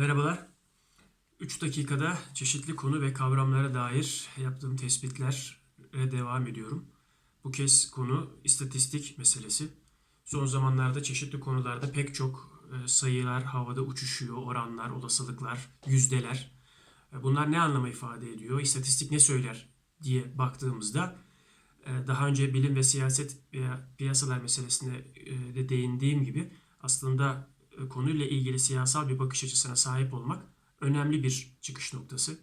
Merhabalar. 3 dakikada çeşitli konu ve kavramlara dair yaptığım tespitlere devam ediyorum. Bu kez konu istatistik meselesi. Son zamanlarda çeşitli konularda pek çok e, sayılar havada uçuşuyor, oranlar, olasılıklar, yüzdeler. E, Bunlar ne anlama ifade ediyor? İstatistik ne söyler diye baktığımızda e, daha önce bilim ve siyaset veya piyasalar meselesine de değindiğim gibi aslında konuyla ilgili siyasal bir bakış açısına sahip olmak önemli bir çıkış noktası.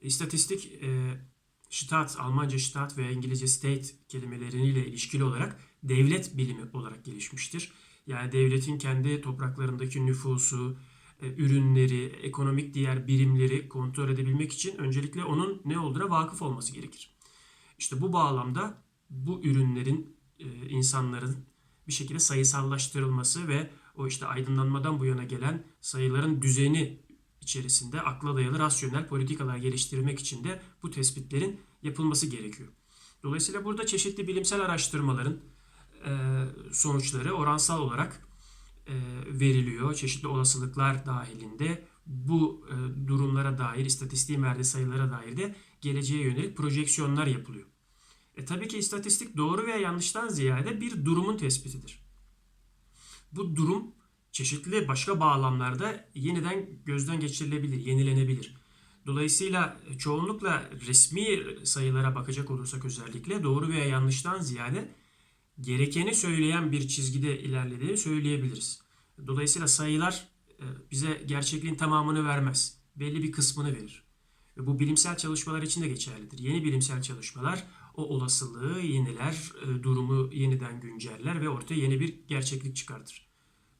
İstatistik, e, Staat, Almanca Staat veya İngilizce State kelimeleriyle ilişkili olarak devlet bilimi olarak gelişmiştir. Yani devletin kendi topraklarındaki nüfusu, e, ürünleri, ekonomik diğer birimleri kontrol edebilmek için öncelikle onun ne olduğuna vakıf olması gerekir. İşte bu bağlamda bu ürünlerin e, insanların bir şekilde sayısallaştırılması ve o işte aydınlanmadan bu yana gelen sayıların düzeni içerisinde akla dayalı rasyonel politikalar geliştirmek için de bu tespitlerin yapılması gerekiyor. Dolayısıyla burada çeşitli bilimsel araştırmaların e, sonuçları oransal olarak e, veriliyor. Çeşitli olasılıklar dahilinde bu e, durumlara dair, istatistiğin verdiği sayılara dair de geleceğe yönelik projeksiyonlar yapılıyor. E tabii ki istatistik doğru veya yanlıştan ziyade bir durumun tespitidir. Bu durum çeşitli başka bağlamlarda yeniden gözden geçirilebilir, yenilenebilir. Dolayısıyla çoğunlukla resmi sayılara bakacak olursak özellikle doğru veya yanlıştan ziyade gerekeni söyleyen bir çizgide ilerlediğini söyleyebiliriz. Dolayısıyla sayılar e, bize gerçekliğin tamamını vermez. Belli bir kısmını verir. Ve bu bilimsel çalışmalar için de geçerlidir. Yeni bilimsel çalışmalar o olasılığı yeniler, e, durumu yeniden günceller ve ortaya yeni bir gerçeklik çıkartır.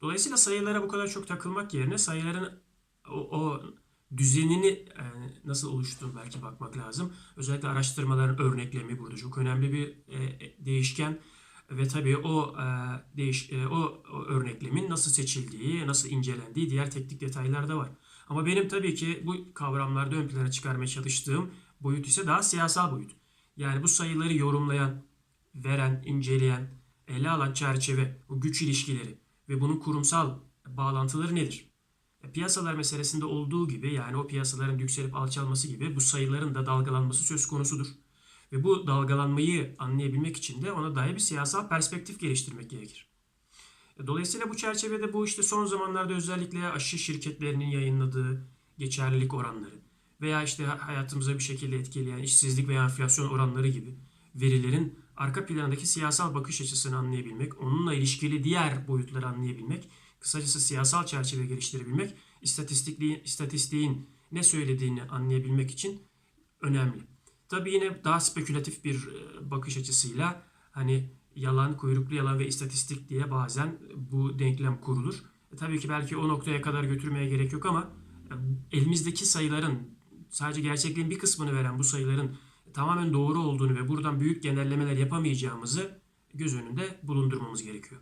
Dolayısıyla sayılara bu kadar çok takılmak yerine sayıların o, o düzenini e, nasıl oluştuğunu belki bakmak lazım. Özellikle araştırmaların örneklemi burada çok önemli bir e, değişken ve tabii o değiş o örneklemin nasıl seçildiği, nasıl incelendiği diğer teknik detaylar da var. Ama benim tabii ki bu kavramlarda ön plana çıkarmaya çalıştığım boyut ise daha siyasal boyut. Yani bu sayıları yorumlayan, veren, inceleyen, ele alan çerçeve, o güç ilişkileri ve bunun kurumsal bağlantıları nedir? E, Piyasalar meselesinde olduğu gibi yani o piyasaların yükselip alçalması gibi bu sayıların da dalgalanması söz konusudur. Ve bu dalgalanmayı anlayabilmek için de ona dair bir siyasal perspektif geliştirmek gerekir. E, Dolayısıyla bu çerçevede bu işte son zamanlarda özellikle aşı şirketlerinin yayınladığı geçerlilik oranları veya işte hayatımıza bir şekilde etkileyen işsizlik veya enflasyon oranları gibi verilerin arka plandaki siyasal bakış açısını anlayabilmek, onunla ilişkili diğer boyutları anlayabilmek, kısacası siyasal çerçeve geliştirebilmek, istatistikliğin, istatistiğin ne söylediğini anlayabilmek için önemli. Tabii yine daha spekülatif bir e, bakış açısıyla hani yalan, kuyruklu yalan ve istatistik diye bazen bu denklem kurulur. E, tabii ki belki o noktaya kadar götürmeye gerek yok ama e, elimizdeki sayıların sadece gerçekliğin bir kısmını veren bu sayıların tamamen doğru olduğunu ve buradan büyük genellemeler yapamayacağımızı göz önünde bulundurmamız gerekiyor.